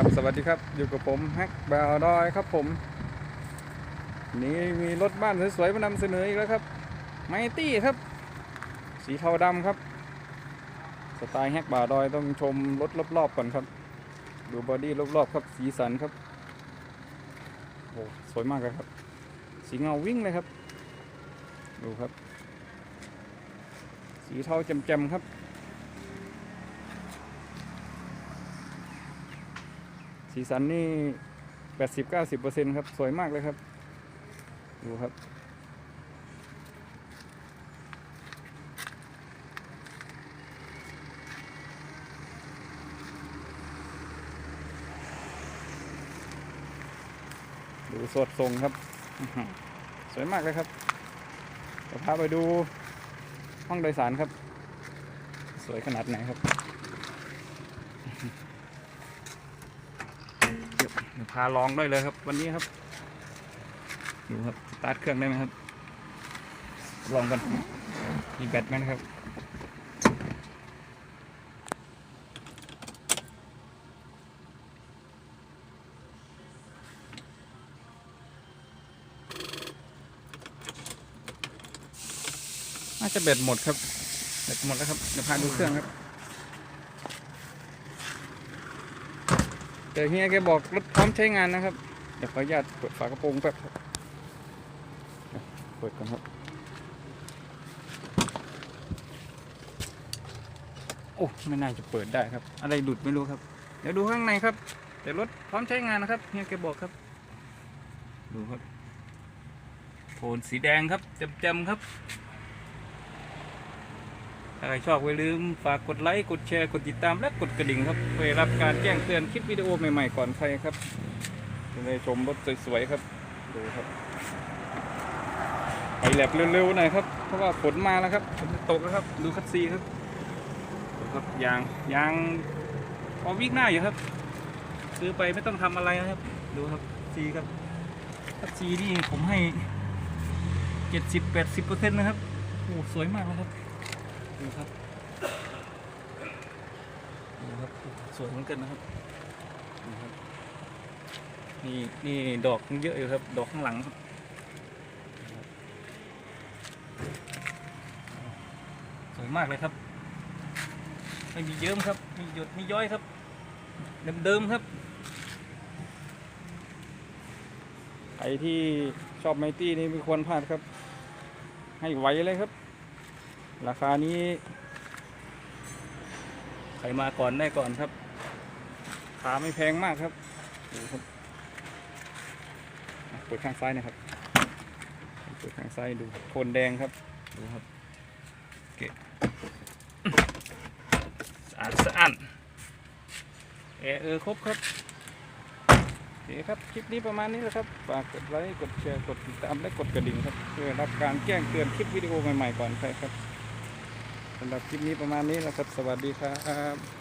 ครับสวัสดีครับอยู่กับผมแฮกบาวดอยครับผม นี่มีรถบ้านสวยๆมานำเสนออีกแล้วครับไมตี้ครับ สีเทาดำครับ สไตล์แฮกบาวดอยต้องชมรถรอบๆก่อนครับ ดูบอดี้รอบๆครับสีสันครับโอ้สวยมากเลยครับ สีเงาวิ่งเลยครับ ดูครับ สีเทาแจ่มๆครับ สีสันนี่แปดสิบเก้าสิบเปอร์เซ็นครับ สวยมากเลยครับ ดูครับ ดูสดทรงครับ สวยมากเลยครับจะพาไปดูห้องโดยสารครับ สวยขนาดไหนครับ เดี๋ยว พาลองด้วยเลยครับ วันนี้ครับ ดูครับสตาร์ทเครื่องได้ไหมครับ ลองกันมีแบตไหมครับน่าจะแบตหมดครับแบตหมดแล้วครับเดี๋ยวพาดูเครื่องครับ แต่เฮียแกบอกรถพร้อมใช้งานนะครับ เดี๋ยวขออนุญาตเปิดฝากระโปรงแป๊บบเปิดก่อนครับ โอ้ไม่น่าจะเปิดได้ครับ อะไรหลุดไม่รู้ครับ เดี๋ยวดูข้างในครับ แต่รถพร้อมใช้งานนะครับเฮียแกบอกครับ ดูครับโทนสีแดงครับเต็มๆครับ ถ้าใครชอบอย่าลืมฝากกดไลค์กดแชร์กดติดตามและกดกระดิ่งครับเพื่อรับการแจ้งเตือนคลิปวิดีโอใหม่ๆก่อนใครครับจะได้ชมรถสวยๆครับดูครับไปแลบเร็วๆหน่อยครับเพราะว่าฝนมาแล้วครับฝนตกแล้วครับ ดูคัดซีครับดูครับยางยางพอวิ่งหน้าอยู่ครับ ซื้อไปไม่ต้องทำอะไรนะครับ ดูครับซีครับคัดซีนี่ผมให้เจ็ดสิบแปดสิบเปอร์เซ็นต์นะครับโอ้สวยมากเลยครับ ดูครับดูครับสวยเหมือนกันนะครับดูครับนี่นี่ดอกเยอะอยู่ครับ ดอกข้างหลังครับสวยมากเลยครับ ไม่มีเยิ้มครับ มีหยดมีย้อยครับ เดิมๆครับใครที่ชอบไมตี้นี่ไม่ควรพลาดครับ ให้ไวเลยครับ ราคานี้ใครมาก่อนได้ก่อนครับขาไม่แพงมากครับดูครับอะเปิดข้างซ้ายนะครับเปิดข้างซ้ายดูโทนแดงครับดูครับเกะสะอาดสะอาดแอร์เออครบครับโอเคครับ คลิปนี้ประมาณนี้แหละครับฝากกดไลค์กดแชร์กดติดตามและกดกระดิ่งครับเพื่อรับการแจ้งเตือนคลิปวิดีโอใหม่ๆก่อนใครครับ สำหรับคลิปนี้ประมาณนี้นะครับ สวัสดีครับ